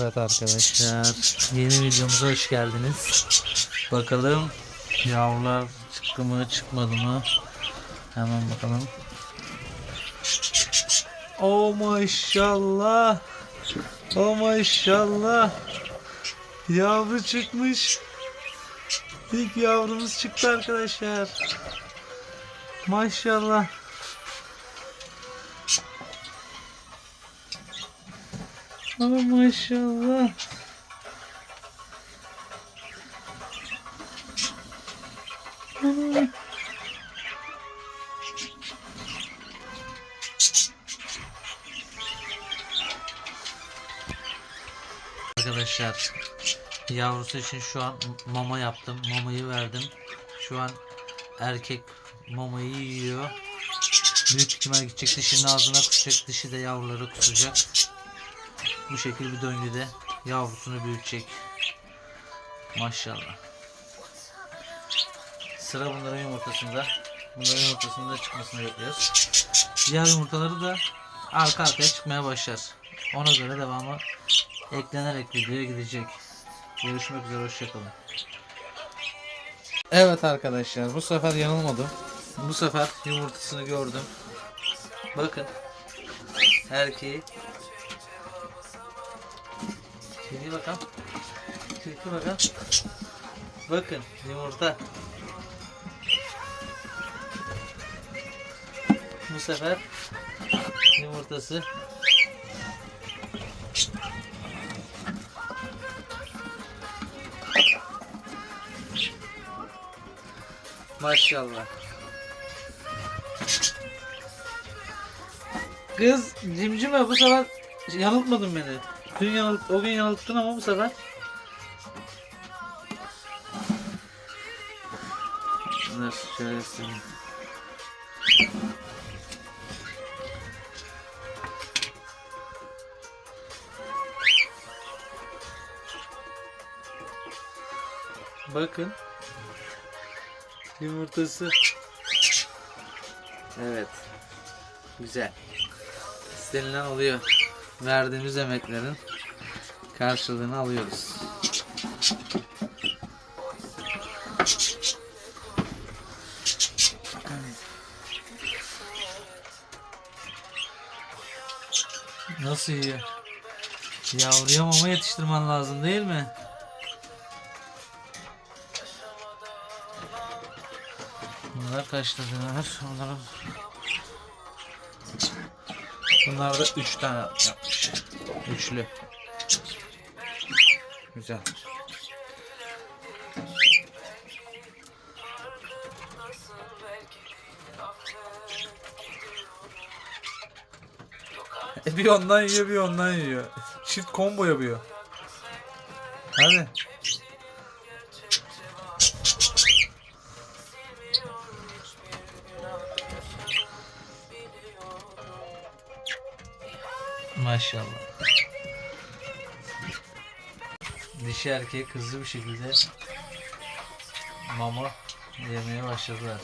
Evet arkadaşlar yeni videomuza hoş geldiniz. Bakalım yavrular çıktı mı çıkmadı mı? Hemen bakalım. Oh maşallah. Oh maşallah. Yavru çıkmış. İlk yavrumuz çıktı arkadaşlar. Maşallah. Oh maşallah. Arkadaşlar yavrusu için şu an mama yaptım. Mamayı verdim. Şu an erkek mamayı yiyor. Büyük ihtimal gidecek dişinin ağzına kusacak. Dişi de yavruları kusacak. Bu şekilde bir döngüde yavrusunu büyütecek. Maşallah. Sıra bunların yumurtasında. Bunların yumurtasının da çıkmasını bekliyoruz. Diğer yumurtaları da arka arkaya çıkmaya başlar. Ona göre devamı eklenerek videoya gidecek. Görüşmek üzere hoşçakalın. Evet arkadaşlar bu sefer yanılmadım. Bu sefer yumurtasını gördüm. Bakın. Erkeği Şimdi bakalım. Tilki bakalım. Bakın yumurta. Bu sefer yumurtası Maşallah. Kız cimcime bu sefer yanıltmadın beni. Dün yanılt, o gün yanılttın ama bu sefer. Dur şöyle sileyim. Bakın. Yumurtası. Evet. Güzel. İstenilen oluyor. Verdiğimiz emeklerin karşılığını alıyoruz. Nasıl yiyor? Yavruya mama yetiştirmen lazım değil mi? Bunlar kaç tane Bunlar Bunlar da 3 tane yapmış. Üçlü. Güzel. E bir ondan yiyor bir ondan yiyor. Çift combo yapıyor. Hadi. Maşallah. Dişi erkek hızlı bir şekilde mama yemeye başladılar.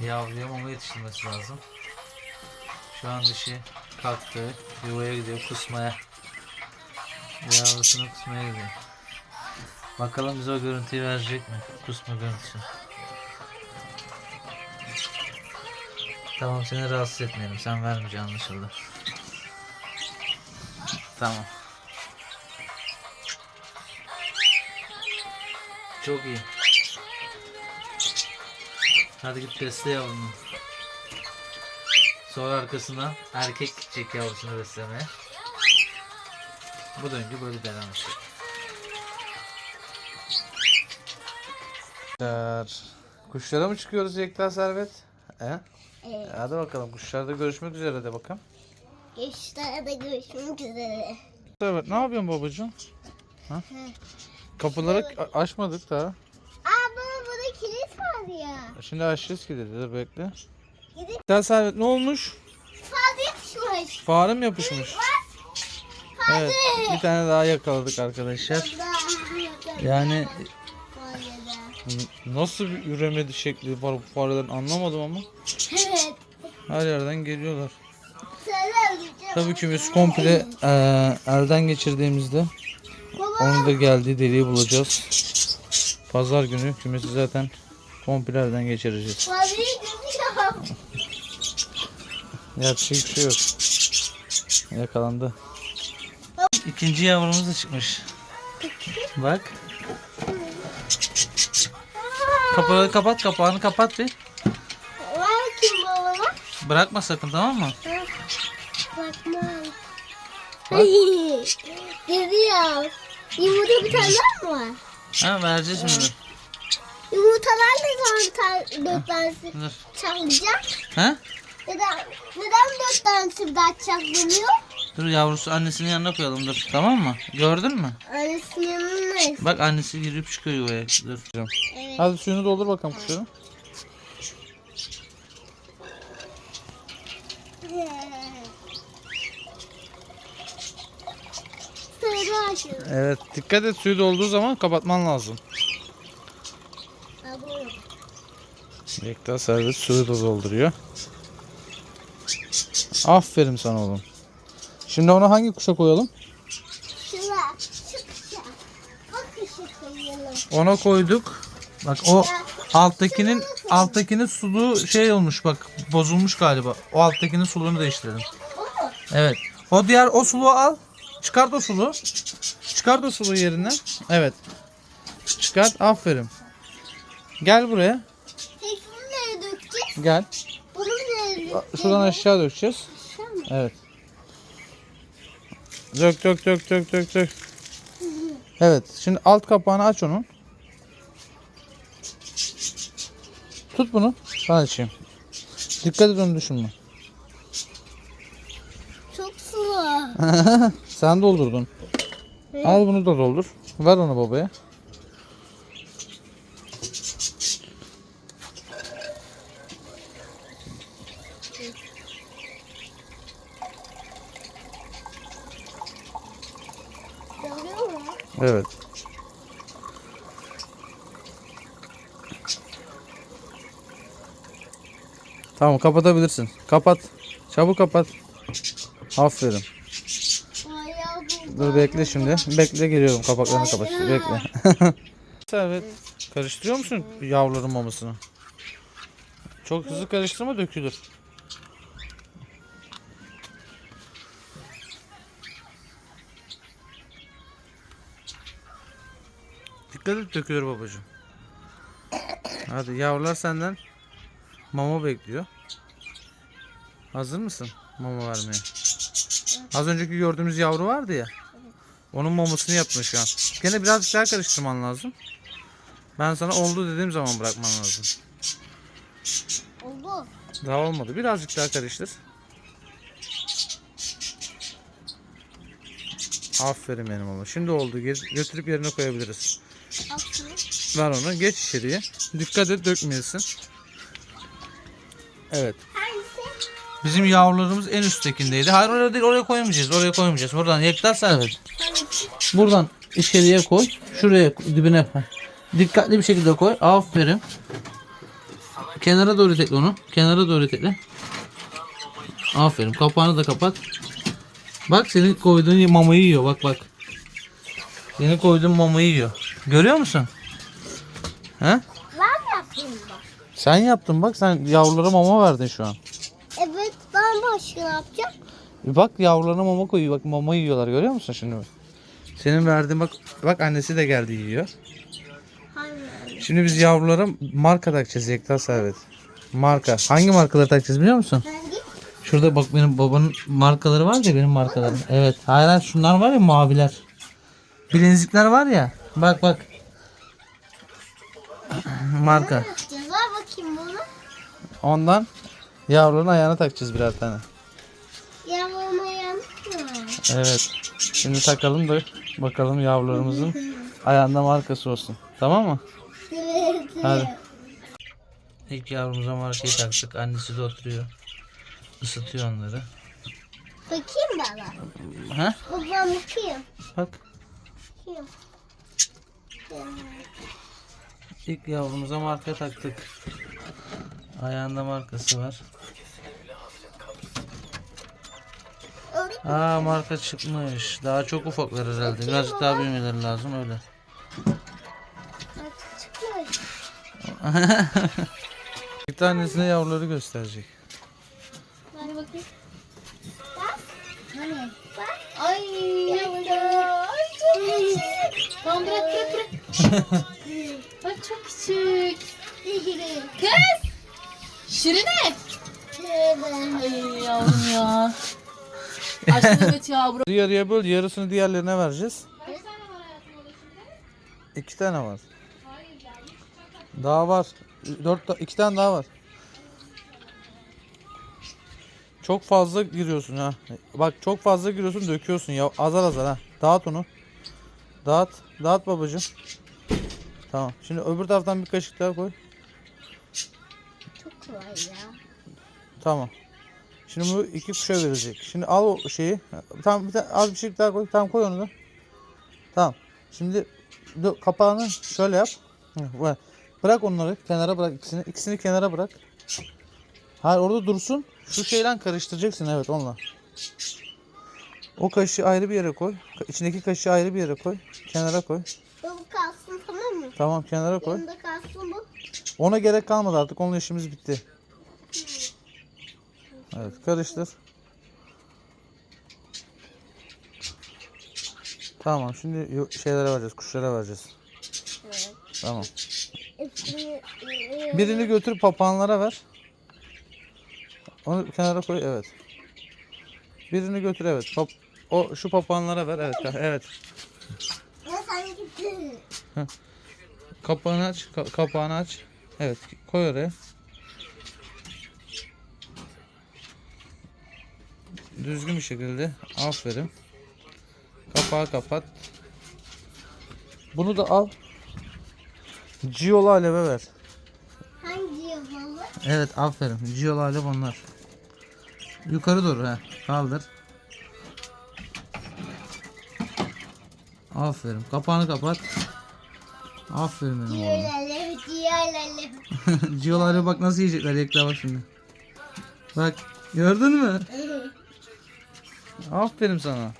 Yavruya mama yetiştirmesi lazım. Şu an dişi kalktı. Yuvaya gidiyor kusmaya. Yavrusunu kusmaya gidiyor. Bakalım bize o görüntüyü verecek mi? Kusma görüntüsü. Tamam seni rahatsız etmeyelim. Sen vermeyeceksin anlaşıldı. Tamam. Çok iyi. Hadi git besle yavrunu. Sonra arkasına erkek gidecek yavrusunu beslemeye. Bu döngü böyle devam edecek. Kuşlara mı çıkıyoruz Yekta Servet? He? Evet. Hadi bakalım kuşlarda görüşmek üzere de bakalım. Geçişlerde görüşmek üzere. Evet ne yapıyorsun babacığım? Ha? Kapıları a- açmadık daha. Aa baba burada kilit var ya. Şimdi açacağız ki dedi. Dur bekle. Gidip Sen Servet ne olmuş? fazla yapışmış. Fare mi yapışmış? Evet. Bir tane daha yakaladık arkadaşlar. Yani n- nasıl bir üremedi şekli var bu farelerin anlamadım ama Evet. her yerden geliyorlar. Tabii kümesi komple eee, elden geçirdiğimizde. Onu da geldiği deliği bulacağız. Pazar günü kümesi zaten komple elden geçireceğiz. Yapacak bir şey yok. Yakalandı. İkinci yavrumuz da çıkmış. Bak. Kapağı kapat kapağını kapat bir. Bırakma sakın tamam mı? Bakma. Ay. Gidiyor. Yumurta bir tane daha mı var? Ha vereceğiz şimdi. Yumurtalar ne zaman dört tanesi Dur. çalacak? Ha? Neden, neden dört tanesi bir daha çaklanıyor? Dur yavrusu annesinin yanına koyalım dur. Tamam mı? Gördün mü? Annesinin yanındayız. Bak annesi girip çıkıyor yuvaya. Dur. Evet. Hadi suyunu doldur bakalım kuşların. Evet dikkat et suyu dolduğu zaman kapatman lazım. Yekta servis suyu da dolduruyor. Aferin sana oğlum. Şimdi onu hangi kuşa koyalım? Şuna. Koyalım. Ona koyduk. Bak o alttakinin alttakinin suluğu şey olmuş bak bozulmuş galiba. O alttakinin suluğunu değiştirelim. Evet. O diğer o suluğu al. Çıkart o suluğu. Çıkart o suluğu yerinden. Evet. Çıkart. Aferin. Gel buraya. Peki bunu nereye dökeceğiz? Gel. Bunu nereye dökeceğiz? Şuradan aşağı dökeceğiz. Aşağı mı? Evet. Dök dök dök dök dök dök. Evet. Şimdi alt kapağını aç onun. Tut bunu. Ben açayım. Dikkat et onu düşünme. Çok sulu. Sen doldurdun. Al bunu da doldur. Ver onu babaya. Evet. Tamam kapatabilirsin. Kapat. Çabuk kapat. Aferin. Dur bekle şimdi. Bekle geliyorum. Kapaklarını kapat. Bekle. evet. Karıştırıyor musun yavruların mamasını? Çok hızlı karıştırma dökülür. Dikkat et dökülür babacığım. Hadi yavrular senden mama bekliyor. Hazır mısın mama vermeye? Az önceki gördüğümüz yavru vardı ya. Onun mamasını yapmış şu an. Gene birazcık daha karıştırman lazım. Ben sana oldu dediğim zaman bırakman lazım. Oldu. Daha olmadı. Birazcık daha karıştır. Aferin benim oğlum. Şimdi oldu. Götürüp yerine koyabiliriz. Aslında. Ver onu. Geç içeriye. Dikkat et dökmeyesin. Evet. Bizim yavrularımız en üsttekindeydi. Hayır oraya değil oraya koymayacağız. Oraya koymayacağız. Buradan yektar servet. Buradan içeriye koy. Şuraya dibine. Dikkatli bir şekilde koy. Aferin. Kenara doğru tekle onu. Kenara doğru tekle. Aferin. Kapağını da kapat. Bak senin koyduğun mamayı yiyor. Bak bak. Senin koyduğun mamayı yiyor. Görüyor musun? He? Ben mi yapayım bak? Sen yaptın bak. Sen yavrulara mama verdin şu an. Evet ben başka ne yapacağım? Bak yavrularına mama koyuyor. Bak mama yiyorlar. Görüyor musun şimdi? Senin verdiğin bak. Bak annesi de geldi yiyor. Şimdi biz yavrulara marka takacağız Yekta Servet. Marka. Hangi markaları takacağız biliyor musun? Hangi? Şurada bak benim babanın markaları var ya benim markalarım. Evet. Hayır hayır şunlar var ya maviler. Bilenzikler var ya. Bak bak. Marka. Ver bakayım bunu. Ondan yavruların ayağına takacağız birer tane. Yavruma yanlış mı? Evet. Şimdi takalım da bakalım yavrularımızın ayağında markası olsun. Tamam mı? Evet. Hadi. İlk yavrumuza markayı taktık. Annesi de oturuyor. Isıtıyor onları. Bakayım bana. Ha? Babam bakayım. Bak. Bakayım. İlk yavrumuza marka taktık. Ayağında markası var. Aa marka çıkmış. Daha çok ufaklar herhalde. Birazcık daha büyümeleri lazım öyle. Bir tanesine yavruları gösterecek. Hadi bakayım. Bak. Hani? Bak. Ay. Ay çok küçük. Tamam bırak bırak bırak. Bak çok küçük. Kız. Şirine. Ay yavrum ya. Aşkım evet yavrum. Yarıya böl yarısını diğerlerine vereceğiz. İki tane var. Daha var. Dört, ta- iki tane daha var. Çok fazla giriyorsun ha. Bak çok fazla giriyorsun döküyorsun ya. Azar azar ha. Dağıt onu. Dağıt. Dağıt babacığım. Tamam. Şimdi öbür taraftan bir kaşık daha koy. Çok kolay ya. Tamam. Şimdi bu iki kuşa verecek. Şimdi al o şeyi. Tamam bir tane az bir şey daha koy. Tamam koy onu da. Tamam. Şimdi dur, kapağını şöyle yap. Bırak onları kenara bırak ikisini. İkisini kenara bırak. Hayır orada dursun. Şu şeyle karıştıracaksın evet onunla. O kaşığı ayrı bir yere koy. İçindeki kaşığı ayrı bir yere koy. Kenara koy. Bu kalsın tamam mı? Tamam kenara koy. Bunda kalsın bu. Ona gerek kalmadı artık. Onunla işimiz bitti. Evet karıştır. Tamam şimdi şeylere vereceğiz. Kuşlara vereceğiz. Evet. Tamam. Birini götür papağanlara ver. Onu kenara koy. Evet. Birini götür evet. Pap o şu papağanlara ver. Evet. Evet. Kapağını aç. ka- kapağını aç. Evet. Koy oraya. Düzgün bir şekilde. Aferin. Kapağı kapat. Bunu da al. Ciyolu aleve ver. Hangi yapalım? Evet aferin. Ciyolu alev onlar. Yukarı doğru ha. Kaldır. Aferin. Kapağını kapat. Aferin benim oğlum. Diğerlerle, diğerlerle. Ciyoları bak nasıl yiyecekler Yekta bak şimdi. Bak gördün mü? Aferin sana.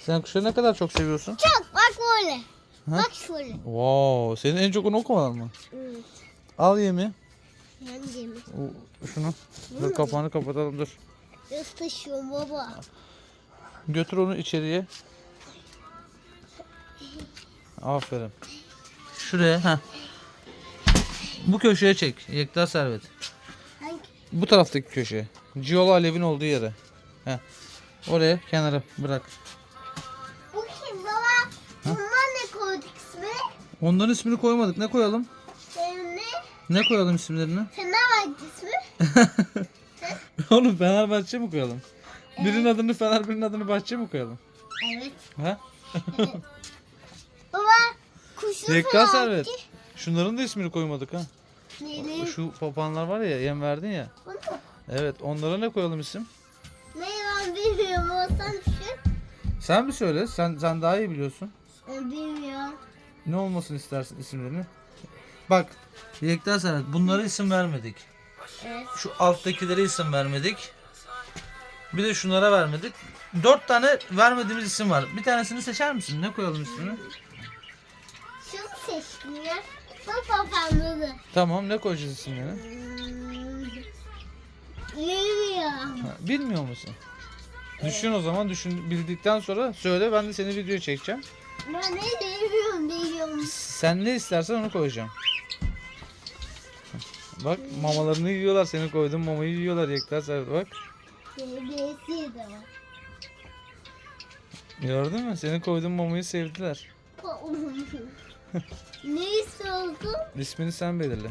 Sen kuşları ne kadar çok seviyorsun? Çok bak böyle. Ha? Bak şöyle. Wow, senin en çok onu okumalar mı? Evet. Al yemi. Hangi mi? O- Şunu. Dur kapağını kapatalım dur. Nasıl taşıyorum baba? Götür onu içeriye. Aferin. Şuraya ha. Bu köşeye çek. Yekta servet. Hangi? Bu taraftaki köşeye. Ciyolu alevin olduğu yere. Heh. Oraya kenara bırak. Bu kim baba? Bunlar ne koyduk ismi? Onların ismini koymadık. Ne koyalım? Ne? Ne koyalım isimlerini? Fenerbahçe ismi? Oğlum Fenerbahçe mi koyalım? Birinin adını Fener, birinin adını Bahçe mi koyalım? Evet. Ha? Baba kuşun Reklam servet. Şunların da ismini koymadık ha. Neydi? Şu papağanlar var ya yem verdin ya. Bunu mu? Evet onlara ne koyalım isim? Bilmiyorum sen düşün. Sen bir söyle. Sen sen daha iyi biliyorsun. Ben bilmiyorum. Ne olmasını istersin isimlerini? Bak Yekta Servet bunlara isim vermedik. Evet. Şu alttakilere isim vermedik. Bir de şunlara vermedik. Dört tane vermediğimiz isim var. Bir tanesini seçer misin? Ne koyalım ismini? Şunu seçtim ya. Bak papağanları. Tamam ne koyacağız isimlerini? Bilmiyorum. Ha, bilmiyor musun? Düşün o zaman düşün bildikten sonra söyle ben de seni video çekeceğim. Ben ne bilmiyorum bilmiyorum. Sen ne istersen onu koyacağım. Bak mamalarını yiyorlar. Senin koyduğun mamayı yiyorlar Yekta Servet bak. Sevgilisi de var. Gördün mü? Senin koyduğun mamayı sevdiler. ne istiyorsun? İsmini sen belirle.